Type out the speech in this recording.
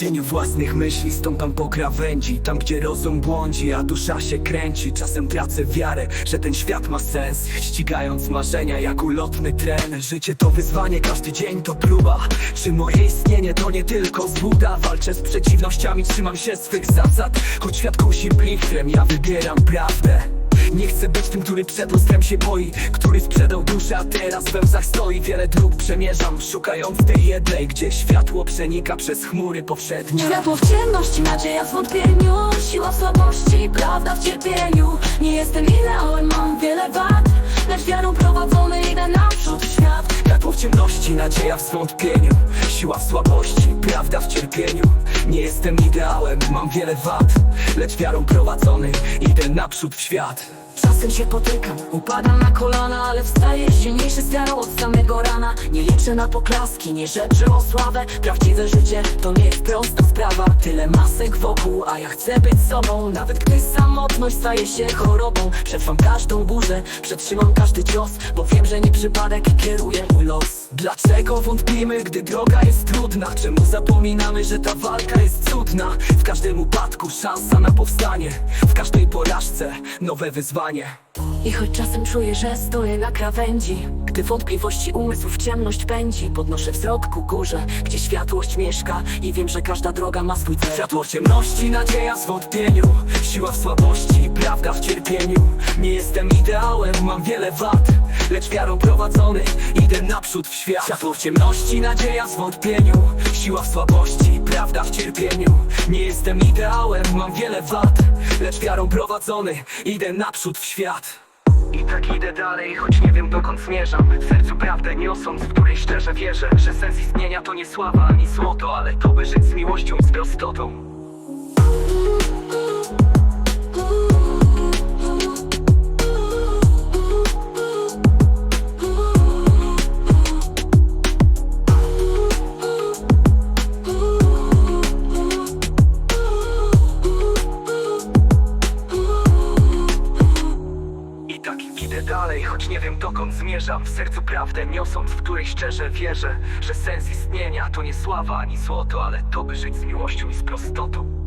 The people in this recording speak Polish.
cieniu własnych myśli stąpam po krawędzi Tam gdzie rozum błądzi, a dusza się kręci. Czasem tracę wiarę, że ten świat ma sens Ścigając marzenia jak ulotny tren. Życie to wyzwanie, każdy dzień to próba. Czy moje istnienie to nie tylko złuda Walczę z przeciwnościami, trzymam się swych zasad Choć świat kusi blichrem, ja wybieram prawdę nie chcę być tym, który przed lustrem się boi Który sprzedał duszę, a teraz we łzach stoi. Wiele dróg przemierzam, szukając tej jednej Gdzie światło przenika przez chmury powszednie. Światło w ciemności, nadzieja w wątpieniu Siła słabości, prawda w cierpieniu. Nie jestem ideałem, nadzieja w zwątpieniu. Siła w słabości, prawda w cierpieniu. Nie jestem ideałem, mam wiele wad Lecz wiarą prowadzony idę naprzód w świat Czasem się potykam, upadam na kolana Ale wstaję silniejszy wiarą od samego rana. Nie liczę na poklaski, nie żebrzę o sławę. Prawdziwe życie to nie jest prosta sprawa. Tyle masek wokół, a ja chcę być sobą. Nawet gdy samotność staje się chorobą Przetrwam każdą burzę, przetrzymam każdy cios Bo wiem, że nie przypadek kieruje mój los. Dlaczego wątpimy, gdy droga jest trudna? Czemu zapominamy, że ta walka jest cudna? W każdym upadku szansa na powstanie W każdej porażce nowe wyzwanie I choć czasem czuję, że stoję na krawędzi Gdy wątpliwości umysł w ciemność pędzi Podnoszę wzrok ku górze, gdzie światłość mieszka I wiem, że każda droga ma swój cel. Światło ciemności, nadzieja w zwątpieniu Siła w słabości, prawda w cierpieniu. Nie jestem ideałem, mam wiele wad Lecz wiarą prowadzony idę naprzód w świat. Światło ciemności, nadzieja w zwątpieniu Siła w słabości, prawda w cierpieniu. Nie jestem ideałem, mam wiele wad Lecz wiarą prowadzony idę naprzód w świat i tak idę dalej, choć nie wiem dokąd zmierzam. W sercu prawdę niosąc, w której szczerze wierzę Że sens istnienia to nie sława ani złoto Ale to by żyć z miłością i z prostotą idę dalej, choć nie wiem dokąd zmierzam. W sercu prawdę niosąc, w której szczerze wierzę Że sens istnienia to nie sława ani złoto Ale to by żyć z miłością i z prostotą